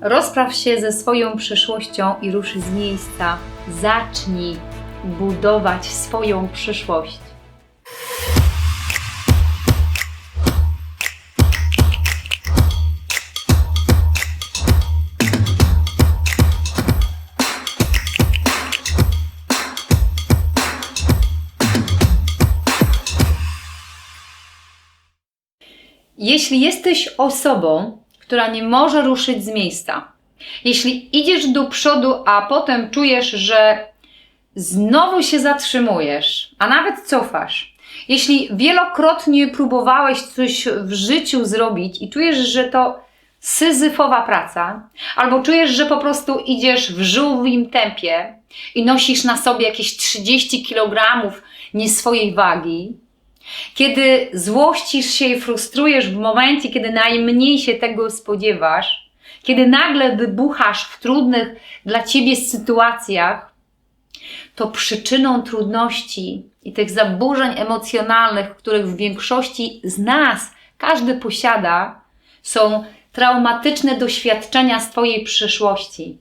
Rozpraw się ze swoją przyszłością i rusz z miejsca. Zacznij budować swoją przyszłość. Jeśli jesteś osobą, która nie może ruszyć z miejsca, jeśli idziesz do przodu, a potem czujesz, że znowu się zatrzymujesz, a nawet cofasz, jeśli wielokrotnie próbowałeś coś w życiu zrobić i czujesz, że to syzyfowa praca, albo czujesz, że po prostu idziesz w żółwim tempie i nosisz na sobie jakieś 30 kg nie swojej wagi, kiedy złościsz się i frustrujesz w momencie, kiedy najmniej się tego spodziewasz, kiedy nagle wybuchasz w trudnych dla ciebie sytuacjach, to przyczyną trudności i tych zaburzeń emocjonalnych, których w większości z nas każdy posiada, są traumatyczne doświadczenia z Twojej przyszłości.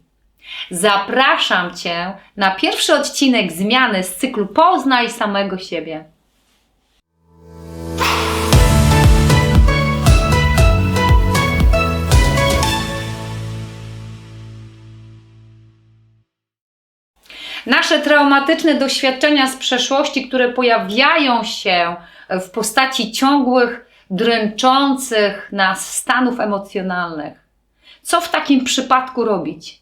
Zapraszam Cię na pierwszy odcinek zmiany z cyklu Poznaj samego siebie. Nasze traumatyczne doświadczenia z przeszłości, które pojawiają się w postaci ciągłych, dręczących nas stanów emocjonalnych. Co w takim przypadku robić?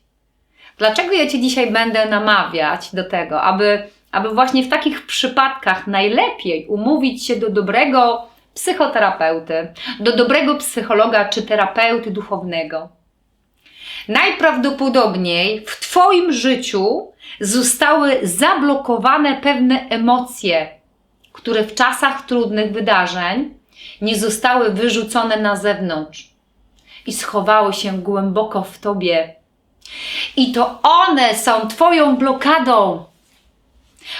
Dlaczego ja Cię dzisiaj będę namawiać do tego, aby, aby właśnie w takich przypadkach najlepiej umówić się do dobrego psychoterapeuty, do dobrego psychologa czy terapeuty duchownego? Najprawdopodobniej w Twoim życiu zostały zablokowane pewne emocje, które w czasach trudnych wydarzeń nie zostały wyrzucone na zewnątrz i schowały się głęboko w Tobie. I to one są Twoją blokadą.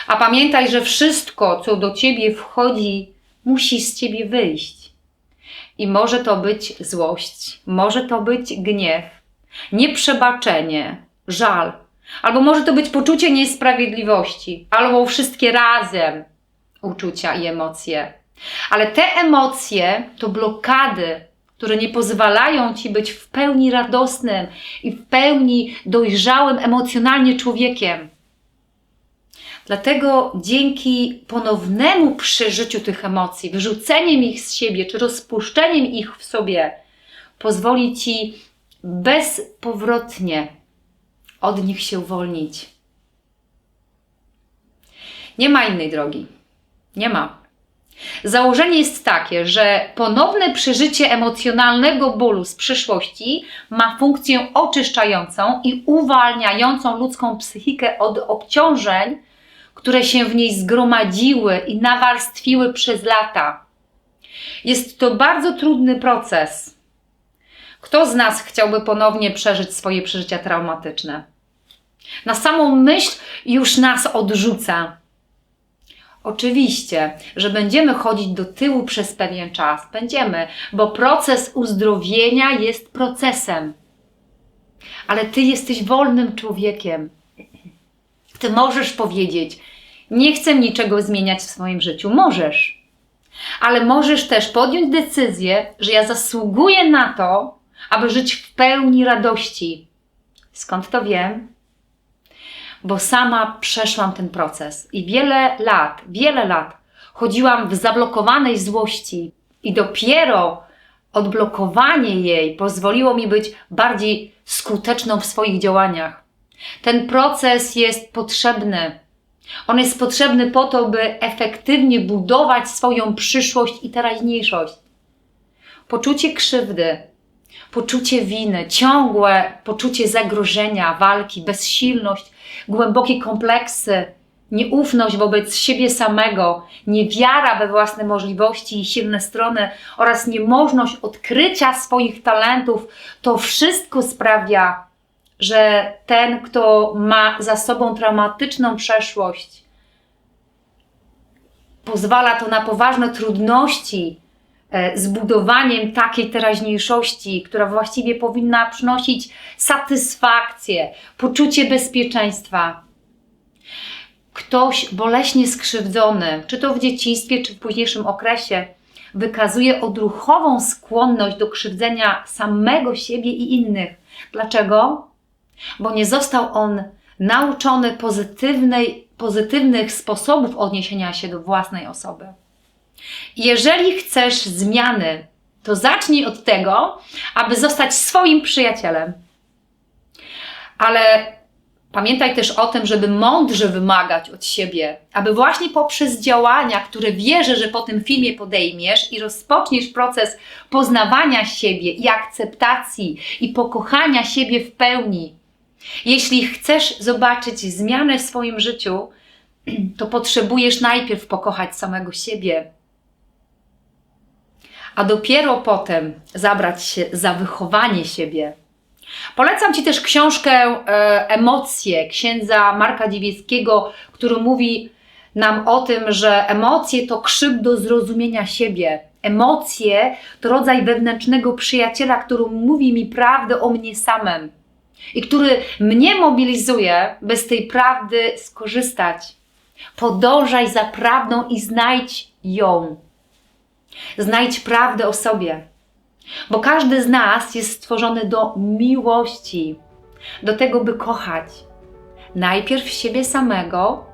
A pamiętaj, że wszystko, co do Ciebie wchodzi, musi z Ciebie wyjść. I może to być złość, może to być gniew, nieprzebaczenie, żal, albo może to być poczucie niesprawiedliwości, albo wszystkie razem uczucia i emocje. Ale te emocje to blokady, które nie pozwalają ci być w pełni radosnym i w pełni dojrzałym emocjonalnie człowiekiem. Dlatego dzięki ponownemu przeżyciu tych emocji, wyrzuceniem ich z siebie czy rozpuszczeniem ich w sobie, pozwoli ci bezpowrotnie od nich się uwolnić. Nie ma innej drogi. Nie ma. Założenie jest takie, że ponowne przeżycie emocjonalnego bólu z przeszłości ma funkcję oczyszczającą i uwalniającą ludzką psychikę od obciążeń, które się w niej zgromadziły i nawarstwiły przez lata. Jest to bardzo trudny proces. Kto z nas chciałby ponownie przeżyć swoje przeżycia traumatyczne? Na samą myśl już nas odrzuca. Oczywiście, że będziemy chodzić do tyłu przez pewien czas. Będziemy, bo proces uzdrowienia jest procesem. Ale ty jesteś wolnym człowiekiem. Ty możesz powiedzieć: Nie chcę niczego zmieniać w swoim życiu. Możesz. Ale możesz też podjąć decyzję, że ja zasługuję na to, aby żyć w pełni radości. Skąd to wiem? Bo sama przeszłam ten proces i wiele lat, wiele lat chodziłam w zablokowanej złości, i dopiero odblokowanie jej pozwoliło mi być bardziej skuteczną w swoich działaniach. Ten proces jest potrzebny. On jest potrzebny po to, by efektywnie budować swoją przyszłość i teraźniejszość. Poczucie krzywdy, poczucie winy, ciągłe poczucie zagrożenia, walki, bezsilność, głębokie kompleksy, nieufność wobec siebie samego, niewiara we własne możliwości i silne strony oraz niemożność odkrycia swoich talentów, to wszystko sprawia, że ten, kto ma za sobą traumatyczną przeszłość, pozwala to na poważne trudności zbudowaniem takiej teraźniejszości, która właściwie powinna przynosić satysfakcję, poczucie bezpieczeństwa. Ktoś boleśnie skrzywdzony, czy to w dzieciństwie, czy w późniejszym okresie, wykazuje odruchową skłonność do krzywdzenia samego siebie i innych. Dlaczego? Bo nie został on nauczony pozytywnej, pozytywnych sposobów odniesienia się do własnej osoby. Jeżeli chcesz zmiany, to zacznij od tego, aby zostać swoim przyjacielem. Ale pamiętaj też o tym, żeby mądrze wymagać od siebie, aby właśnie poprzez działania, które wierzę, że po tym filmie podejmiesz i rozpoczniesz proces poznawania siebie i akceptacji i pokochania siebie w pełni. Jeśli chcesz zobaczyć zmianę w swoim życiu, to potrzebujesz najpierw pokochać samego siebie, a dopiero potem zabrać się za wychowanie siebie. Polecam Ci też książkę e, Emocje księdza Marka Dziewieckiego, który mówi nam o tym, że emocje to krzyk do zrozumienia siebie. Emocje to rodzaj wewnętrznego przyjaciela, który mówi mi prawdę o mnie samym i który mnie mobilizuje, by z tej prawdy skorzystać. Podążaj za prawdą i znajdź ją. Znajdź prawdę o sobie, bo każdy z nas jest stworzony do miłości, do tego, by kochać. Najpierw siebie samego,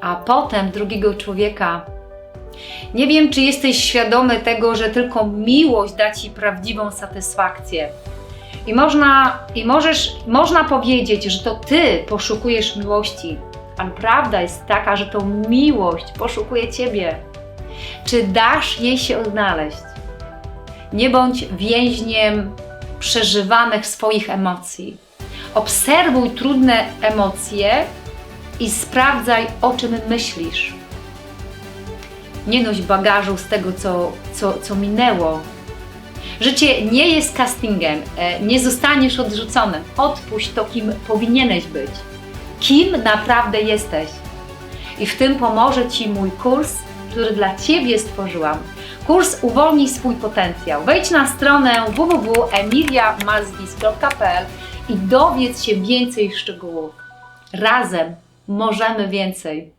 a potem drugiego człowieka. Nie wiem, czy jesteś świadomy tego, że tylko miłość da ci prawdziwą satysfakcję. I można, i możesz, można powiedzieć, że to ty poszukujesz miłości, ale prawda jest taka, że to miłość poszukuje ciebie. Czy dasz jej się odnaleźć? Nie bądź więźniem przeżywanych swoich emocji. Obserwuj trudne emocje i sprawdzaj, o czym myślisz. Nie noś bagażu z tego, co, co, co minęło. Życie nie jest castingem, e, nie zostaniesz odrzucony. Odpuść to, kim powinieneś być, kim naprawdę jesteś. I w tym pomoże Ci mój kurs który dla Ciebie stworzyłam. Kurs Uwolnij swój potencjał. Wejdź na stronę www.emiliamalzgis.pl i dowiedz się więcej szczegółów. Razem możemy więcej.